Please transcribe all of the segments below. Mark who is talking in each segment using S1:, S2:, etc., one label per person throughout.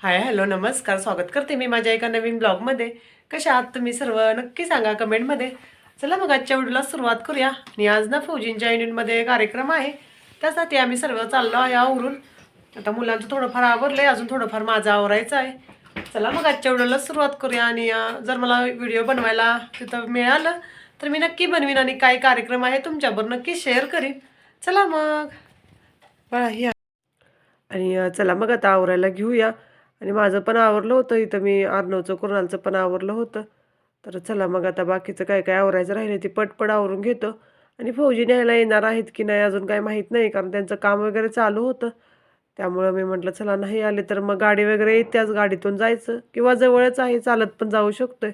S1: Hi hello नमस्कार स्वागत करते मी माझ्या एका नवीन ब्लॉगमध्ये. कशा आहात तुम्ही सर्व? नक्की सांगा कमेंटमध्ये. चला मग आजच्या व्हिडिओला सुरुवात करूया. आणि आज ना फौजींच्या युनिटमध्ये कार्यक्रम आहे. त्यासाठी आम्ही सर्व चाललो आहे आवरून. आता मुलांचं थोडंफार आवरलं आहे अजून थोडंफार माझं आवरायचं आहे. चला मग आजच्या व्हिडिओला सुरुवात करूया. आणि जर मला व्हिडिओ बनवायला तिथं मिळालं तर मी नक्की बनवीन आणि काय कार्यक्रम आहे तुमच्याबरोबर नक्की शेअर करीन. चला मग. बघा या. आणि चला मग आता आवरायला घेऊया. आणि माझं पण आवरलं होतं. इथं मी आर्नवचं कुणालचं पण आवरलं होतं. तर चला मग आता बाकीचं काय काय आवरायचं राहिलं ते पटपट आवरून घेतो. आणि फौजी न्यायला येणार आहेत की नाही अजून काय माहीत नाही कारण त्यांचं काम वगैरे चालू होतं. त्यामुळं मी म्हटलं चला नाही आले तर मग गाडी वगैरे येते त्याच गाडीतून जायचं किंवा जवळच आहे चालत पण जाऊ शकतोय.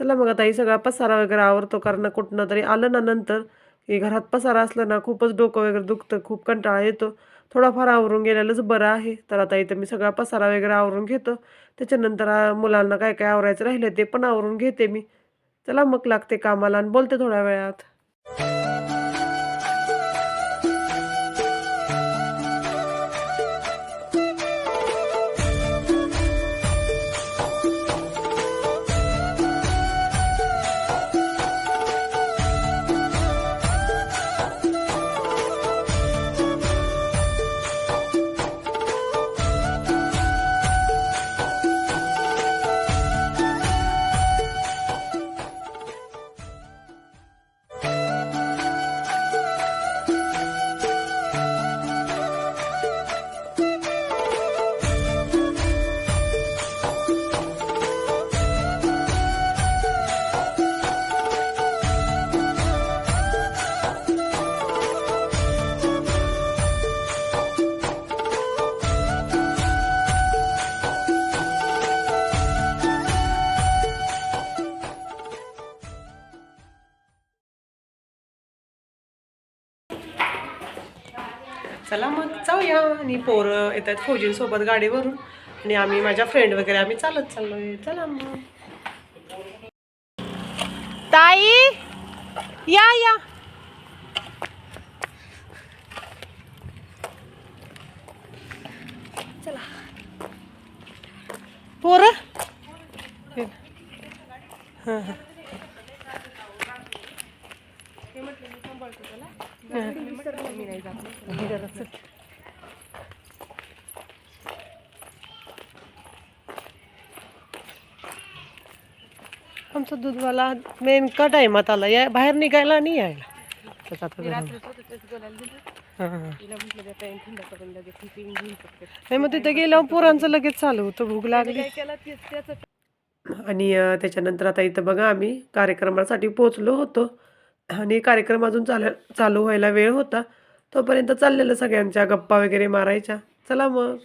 S1: चला मग आता ही सगळा पसारा वगैरे आवरतो कारण कुठनं तरी आलं ना नंतर. की घरात पसारा असलं ना खूपच डोकं वगैरे दुखतं खूप कंटाळा येतो. थोडाफार आवरून गेलेलंच बरं आहे. तर आता इथं मी सगळा पसारा वगैरे आवरून घेतो. त्याच्यानंतर मुलांना काय काय आवरायचं राहिलं ते पण आवरून घेते मी. चला मग लागते कामाला आणि बोलते थोड्या वेळात. चला मग जाऊया. आणि पोरं येतात फौजींसोबत गाडीवरून. आणि आम्ही माझ्या फ्रेंड वगैरे आम्ही चालत चाललोय. चला मग. ताई! या या. चला. पोरं? हां हां. आमचा दूधवाला नेमका टायमात आला या बाहेर निघायला नाही यायला. नाही मग तिथे गेल्यावर पोरांचं लगेच चालू होतं भूक लागली. आणि त्याच्यानंतर आता इथं बघा आम्ही कार्यक्रमासाठी पोचलो होतो. आणि कार्यक्रम अजून चाल चालू व्हायला वेळ होता. तोपर्यंत चाललेलं सगळ्यांच्या गप्पा वगैरे मारायच्या. चला मग.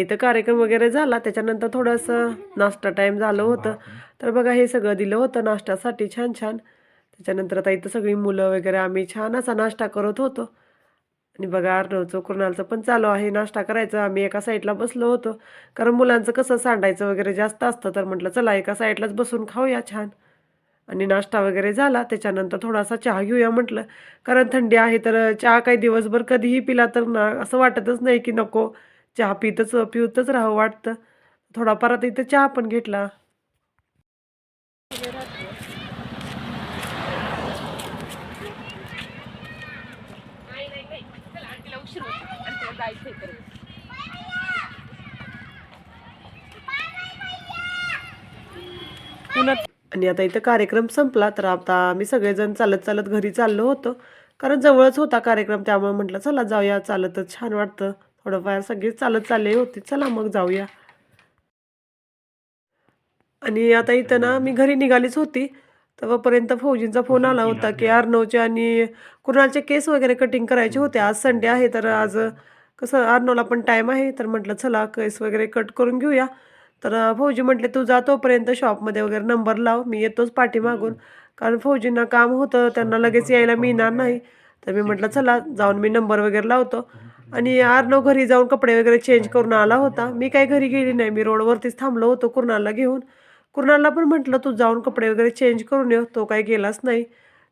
S1: इथं कार्यक्रम वगैरे झाला त्याच्यानंतर थोडंसं नाश्ता टाईम झालं होतं. तर बघा हे सगळं दिलं होतं नाश्त्यासाठी छान छान. त्याच्यानंतर आता इथं सगळी मुलं वगैरे आम्ही छान असा नाश्ता करत होतो. आणि बघा अर्णवचं कुणालचं पण चालू आहे नाश्ता करायचं. आम्ही एका साईडला बसलो होतो. कारण मुलांचं कसं सांडायचं वगैरे जास्त असतं तर म्हटलं चला एका साईडलाच बसून खाऊया छान. आणि नाश्ता वगैरे झाला. त्याच्यानंतर थोडासा चहा घेऊया म्हटलं. कारण थंडी आहे तर चहा काही दिवसभर कधीही पिला तर ना असं वाटतच नाही की नको. चहा पितच पिवतच राहावं वाटतं. थोडाफार आता इथं चहा पण घेतला. आणि आता इथं कार्यक्रम संपला तर आता आम्ही सगळेजण चालत चालत घरी चाललो होतो. कारण जवळच होता कार्यक्रम त्यामुळे म्हटलं चला जाऊया चालतच छान वाटतं. थोडंफार सगळे चालत चालले होते. चला मग जाऊया. आणि आता इथं ना मी घरी निघालीच होती. तेव्हापर्यंत फौजींचा फोन आला होता की अर्नवचे आणि कुणालचे केस वगैरे कटिंग करायचे होते. आज संडे आहे तर आज कसं अर्नवला पण टाईम आहे तर म्हटलं चला केस वगैरे कट करून घेऊया. तर फौजी म्हटले तू जा तोपर्यंत शॉपमध्ये वगैरे नंबर लाव. मी येतोच पाठीमागून. कारण फौजींना काम होतं त्यांना लगेच यायला मिळणार नाही. तर मी म्हटलं चला जाऊन मी नंबर वगैरे लावतो. आणि आर्नव घरी जाऊन कपडे वगैरे चेंज करून आला होता. मी काही घरी गेली नाही. मी रोडवरतीच थांबलो होतो कुर्नालला घेऊन. कुर्नालला पण म्हटलं तू जाऊन कपडे वगैरे चेंज करून ये. तो काही गेलाच नाही.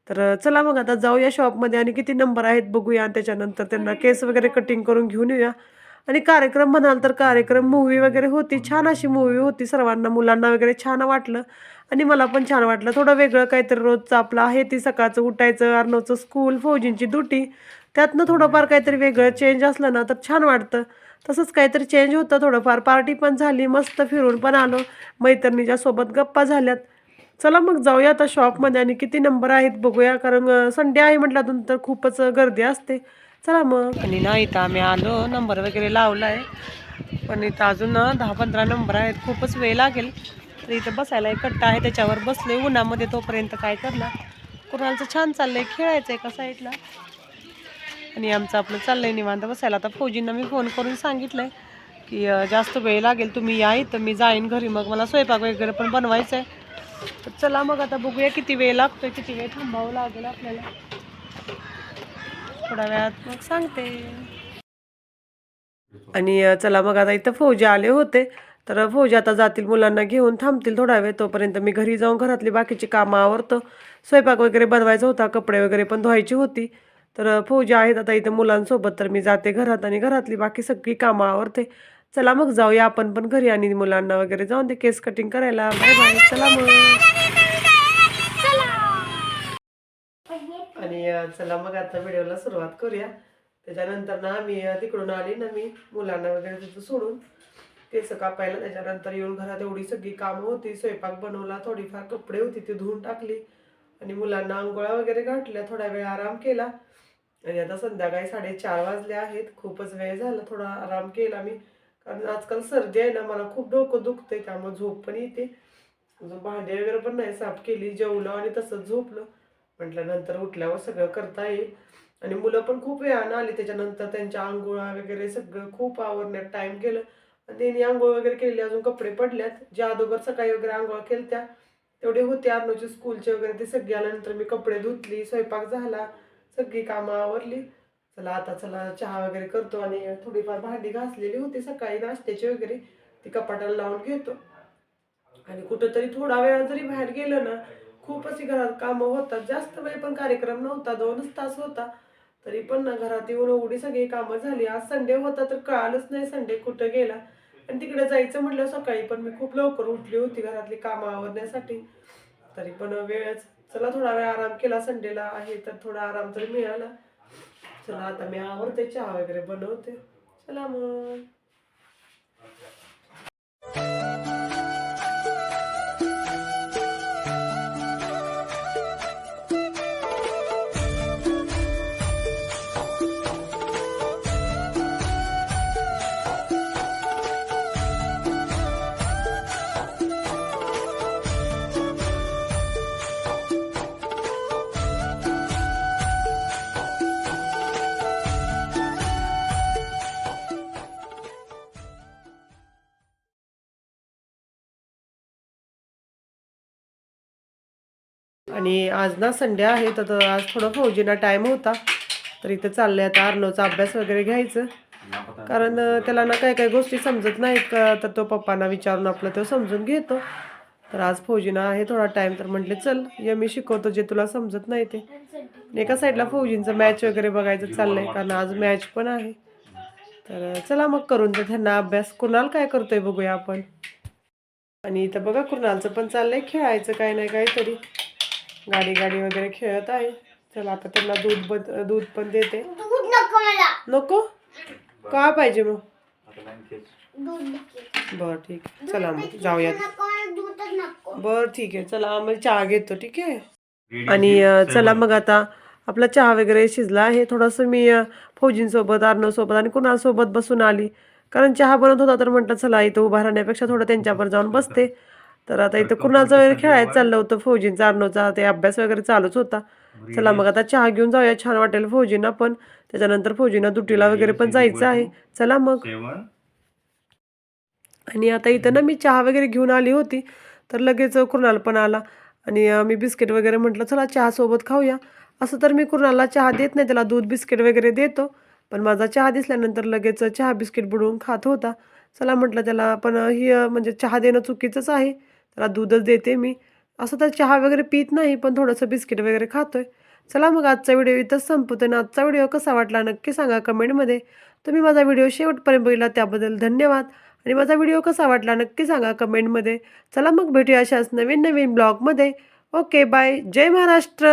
S1: तर चला मग आता जाऊया शॉपमध्ये आणि किती नंबर आहेत बघूया. आणि त्याच्यानंतर त्यांना केस वगैरे कटिंग करून घेऊन येऊया. आणि कार्यक्रम म्हणाल तर कार्यक्रम मूवी वगैरे होती. छान अशी मूवी होती. सर्वांना मुलांना वगैरे छान वाटलं. आणि मला पण छान वाटलं. थोडं वेगळं काहीतरी रोजचं आपलं आहे ती सकाळचं उठायचं अर्नवचं स्कूल फौजींची ड्युटी त्यातनं थोडंफार काहीतरी वेगळं चेंज असलं ना तर छान वाटतं. तसंच काहीतरी चेंज होतं थोडंफार पार्टी पण झाली मस्त फिरून पण आलो. मैत्रिणीच्या सोबत गप्पा झाल्यात. चला मग जाऊया आता शॉपमध्ये आणि किती नंबर आहेत बघूया कारण संडे आहे म्हटलं तर खूपच गर्दी असते. चला मग. आणि ना इथं आम्ही आलो नंबर वगैरे लावला आहे पण इथं अजून ना दहा पंधरा नंबर आहेत. खूपच वेळ लागेल. तर इथं बसायला एक कट्टा आहे त्याच्यावर बसले उन्हामध्ये तोपर्यंत काय करणार? कुणालचं छान चाललंय खेळायचं एका साईडला आणि आमचं आपलं चाललंय निवांत बसायला. आता फौजींना मी फोन करून सांगितलंय की जास्त वेळ लागेल तुम्ही या इथं. मी जाईन घरी. मग मला स्वयंपाक वगैरे पण बनवायचं आहे तर चला मग आता बघूया किती वेळ लागतोय किती वेळ थांबावं लागेल आपल्याला. थोड्या वेळात मग सांगते. आणि चला मग आता इथं फौजी आले होते. तर फौजी आता जातील मुलांना घेऊन थांबतील थोडा वेळ. तोपर्यंत मी घरी जाऊन घरातली बाकीची कामं आवरतो. स्वयंपाक वगैरे बनवायचा होता कपडे वगैरे पण धुवायची होती. तर फौजी आहेत. आता इथं मुलांसोबत तर मी जाते घरात आणि घरातली बाकी सगळी कामं आवरते. चला मग जाऊया आपण पण घरी आणि मुलांना वगैरे. जाऊन ते केस कटिंग करायला. Bye bye. चला मग. आणि चला मग आता व्हिडिओला सुरुवात करूया. त्याच्यानंतर ना मी तिकडून आली ना मी मुलांना वगैरे तिथं सोडून. केस कापायला. त्याच्यानंतर येऊन घरात एवढी सगळी कामं होती. स्वयंपाक बनवला थोडीफार कपडे होती ती धुवून टाकली. आणि मुलांना आंघोळा वगैरे घातल्या. थोडा वेळ आराम केला. आणि आता संध्याकाळी साडेचार वाजले आहेत. खूपच वेळ झाला. थोडा आराम केला मी. कारण आजकाल सर्दी आहे ना मला खूप डोकं दुखतंय त्यामुळे झोप पण येते. अजून भांडे वगैरे पण नाही साफ केली. जेवलं आणि तसंच झोपलं. म्हटलं नंतर उठल्यावर सगळं करता येईल. आणि मुलं पण खूप वेळानं आली. त्याच्यानंतर त्यांच्या आंघोळा वगैरे सगळं खूप आवरण्यात टाईम केलं आणि त्यांनी आंघोळ वगैरे केली. अजून कपडे पडल्यात. जे अगोदर सकाळी वगैरे आंघोळ केल्या तेवढे होते. अर्नोचे स्कूलचे वगैरे ते सगळे आल्यानंतर मी कपडे धुतली. स्वयंपाक झाला. सगळी कामं आवरली. चला आता चला चहा वगैरे करतो आणि थोडीफार भांडी घासलेली होती सकाळी नाश्त्याची वगैरे. ती कपाटाला लावून घेतो. आणि कुठंतरी थोडा वेळा जरी बाहेर गेलं ना खूप अशी घरात कामं होतात. जास्त वेळ पण कार्यक्रम नव्हता दोनच तास होता. तरी पण ना घरात येऊन एवढी सगळी कामं झाली. आज संडे होता तर कळालंच नाही संडे कुठं गेला. आणि तिकडे जायचं म्हटलं सकाळी पण मी खूप लवकर उठली होती. घरातली कामं आवरण्यासाठी. तरी पण वेळच चला थोडा वेळ आराम केला संडेला आहे तर थोडा आराम तरी मिळाला. चला आता मी आवरते चहा वगैरे बनवते. चला मग. आणि आज ना संडे आहे तर आज थोडं फौजीना टाईम होता. तर इथं चाललंय आता अर्नोचा अभ्यास वगैरे घ्यायचं. कारण त्याला ना काही काही गोष्टी समजत नाहीत का? तर तो पप्पांना विचारून आपलं तो समजून घेतो. तर आज फौजीना आहे थोडा टाईम तर म्हटले चल ये मी शिकवतो जे तुला समजत नाही ते. एका साईडला फौजींचं मॅच वगैरे बघायचं चाललंय कारण आज मॅच पण आहे. तर चला मग करून तर त्यांना अभ्यास. कुणाल काय करतोय बघूया आपण. आणि इथं बघा कुणालचं पण चाललंय खेळायचं काय नाही काहीतरी गाडी गाडी वगैरे खेळत आहे. चला आता त्यांना दूध बद दूध पण देते.
S2: दूध नको मला.
S1: नको? का पाहिजे मग? बरं ठीक आहे. चला मग जाऊयात. बरं ठीक आहे. चला आम्ही चहा घेतो ठीक आहे? आणि चला मग आता आपला चहा वगैरे शिजला आहे. थोडंसं मी फौजींसोबत अर्णवसोबत आणि कुणासोबत बसून आली. कारण चहा बनत होता तर म्हटलं चला इथं उभा राहण्यापेक्षा थोडं त्यांच्यावर जाऊन बसते. तर आता इथं कुणाचं वगैरे खेळायचं चाललं होतं फौजींचा अर्णवचा ते अभ्यास वगैरे चालूच होता. चला मग आता चहा घेऊन जाऊया. छान वाटेल फौजींना पण. त्याच्यानंतर फौजींना दुटीला वगैरे पण जायचं आहे. चला मग. आणि आता इथं ना मी चहा वगैरे घेऊन आली होती. तर लगेच कुणाल पण आला. आणि मी बिस्किट वगैरे म्हटलं चला चहासोबत खाऊया. असं तर मी कुणाला चहा देत नाही. त्याला दूध बिस्किट वगैरे देतो. पण माझा चहा दिसल्यानंतर लगेच चहा बिस्किट बुडवून खात होता. चला म्हटलं त्याला पण ही म्हणजे चहा देणं चुकीचंच आहे. त्याला दूधच देते मी. असं तर चहा वगैरे पित नाही पण थोडंसं बिस्किट वगैरे खातोय. चला मग आजचा व्हिडिओ इथंच संपतो आणि आजचा व्हिडिओ कसा वाटला नक्की सांगा कमेंटमध्ये. तुम्ही माझा व्हिडिओ शेवटपर्यंत बघितला त्याबद्दल धन्यवाद. आणि माझा व्हिडिओ कसा वाटला नक्की सांगा कमेंटमध्ये. चला मग भेटूया अशाच नवीन नवीन ब्लॉगमध्ये. Okay bye. जय महाराष्ट्र.